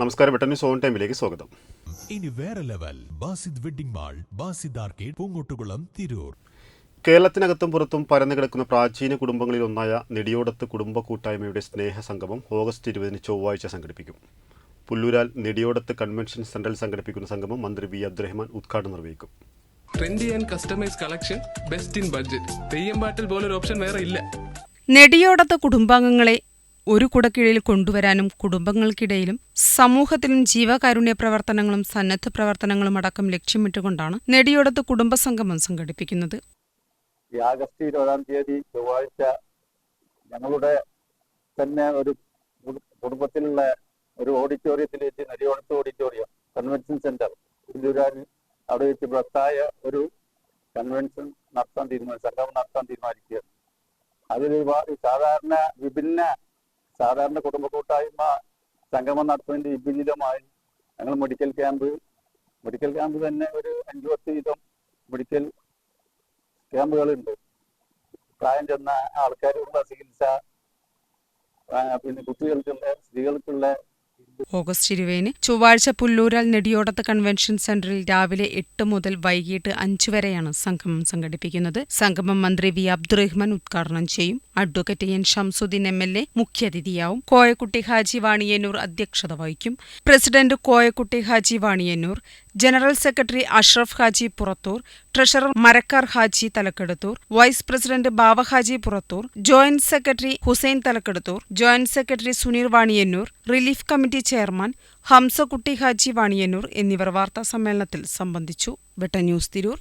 നമസ്കാരം Brittany zone ടൈമിലേക്ക് സ്വാഗതം. ഇനി വേറെ level Basid wedding mall Basid arcade Poongottukulam Tirur. കേരളത്തിനകത്തും പുറത്തും പരന്നു കിടക്കുന്ന പ്രാചീന കുടുംബങ്ങളിൽ ഒന്നായ നെടിയോടത്ത് കുടുംബ കൂട്ടായ്മയുടെ സ്നേഹ സംഗമം ഓഗസ്റ്റ് ഇരുപതിന് ചൊവ്വാഴ്ച സംഘടിപ്പിക്കും. പുല്ലൂരാൽ നെടിയോടത്ത് കൺവെൻഷൻ സെന്ററിൽ സംഘടിപ്പിക്കുന്ന സംഗമം മന്ത്രി വി. അബ്ദുറഹ്മാൻ ഉദ്ഘാടനം നിർവഹിക്കും. Trendy and customise collection best in budget. Theyyam പാട്ടിൽ പോലൊരു ഓപ്ഷൻ വേറെ ഇല്ല. നെടിയോടത്ത് കുടുംബാംഗങ്ങളെ ഒരു കുടക്കീഴിൽ കൊണ്ടുവരാനും കുടുംബങ്ങൾക്കിടയിലും സമൂഹത്തിലും ജീവകാരുണ്യ പ്രവർത്തനങ്ങളും സന്നദ്ധ പ്രവർത്തനങ്ങളും അടക്കം ലക്ഷ്യമിട്ടുകൊണ്ടാണ് നെടിയോടത്ത് കുടുംബസംഗമം സംഘടിപ്പിക്കുന്നത്. ഈ ആഗസ്റ്റ് ഇരുപതാം തീയതി ചൊവ്വാഴ്ച ഞങ്ങളുടെ തന്നെ ഒരു കുടു- കുടുംബത്തിലുള്ള ഒരു ഓഡിറ്റോറിയത്തിൽ വെച്ച് ഓഡിറ്റോറിയം കൺവെൻഷൻ സെന്റർ തിരൂരാൻ അവിടെ വെച്ച് ബൃഹത്തായ ഒരു കൺവെൻഷൻ നടത്താൻ തീരുമാനിച്ചു സംഗമം നടത്താൻ തീരുമാനിക്കുകയാണ്. അതിൽ ഒരുപാട് സാധാരണ വിഭിന്ന സാധാരണ കുടുംബ കൂട്ടായ്മ സംഗമം നടത്തുന്നതിന്റെ വിപരീതമായി ഞങ്ങൾ മെഡിക്കൽ ക്യാമ്പ് മെഡിക്കൽ ക്യാമ്പ് തന്നെ ഒരു അഞ്ചു പത്ത് വീതം മെഡിക്കൽ ക്യാമ്പുകളുണ്ട്. പ്രായം ചെന്ന ആൾക്കാർക്കുള്ള ചികിത്സ പിന്നെ കുട്ടികൾക്കുള്ള സ്ത്രീകൾക്കുള്ള ഓഗസ്റ്റ് ഇരുപതിന് ചൊവ്വാഴ്ച പുല്ലൂരാൽ നെടിയോടത്ത് കൺവെൻഷൻ സെന്ററിൽ രാവിലെ എട്ട് മുതൽ വൈകിട്ട് അഞ്ചു വരെയാണ് സംഗമം സംഘടിപ്പിക്കുന്നത്. സംഗമം മന്ത്രി വി അബ്ദുറഹ്മാൻ ഉദ്ഘാടനം ചെയ്യും. Advocate N Shamsuddin M L A മുഖ്യാതിഥിയാവും. Koyakutty Haji Vaniyannur അധ്യക്ഷത വഹിക്കും. President Koyakutty Haji Vaniyannur general secretary Ashraf Haji Purathur treasurer Marakkar Haji Thalakkaduthur vice president Bava Haji Purathur joint secretary Hussain Thalakkaduthur joint secretary Suneer Vaniyannur relief committee chairman Hamsakutty Haji Vaniyannur എന്നിവർ വാർത്താ സമ്മേളനത്തിൽ സംബന്ധിച്ചു. വെട്ട news Tirur.